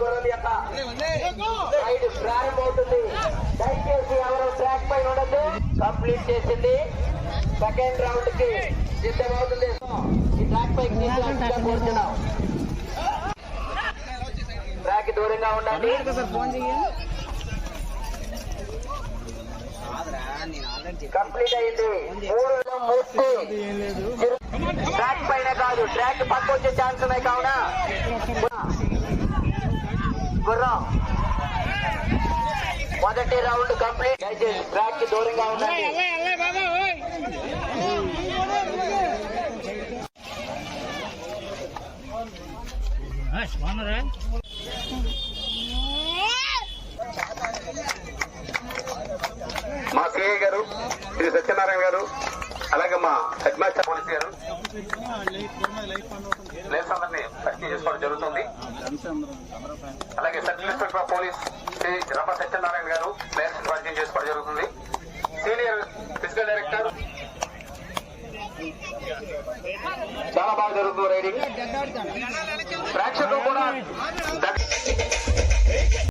గుర్రం యొక్క రైడ్ ప్రారంభమవుతుంది దయచేసి ఎవరు ట్రాక్ పైన ఉండదు కంప్లీట్ చేసింది. సెకండ్ రౌండ్కి సిద్ధమవుతుంది. ఈ ట్రాక్ పైకి తీసుకురావాల్సిందిగా కోరుతున్నాం. ట్రాక్ దూరంగా ఉండండి. కంప్లీట్ అయింది. మూడు మూర్తి. ట్రాక్ పైన కాదు ట్రాక్ పక్క వచ్చే ఛాన్స్ ఉన్నాయి కావున. గుర్రం. మొదటి రౌండ్ కంప్లీట్. దయచేసి ట్రాక్కి దూరంగా ఉండండి. మా సిఐ గారు శ్రీ సత్యనారాయణ గారు అలాగే మా head master police garu. Life అందరినీ చేసుకోవడం జరుగుతుంది. అలాగే sub inspector of police Shri Rama Satyanarayana garu players పరిచయం చేసుకోవడం జరుగుతుంది. Senior physical director. చాలా బాగా జరుగుతుంది రైడింగ్. ప్రేక్షకులు కూడా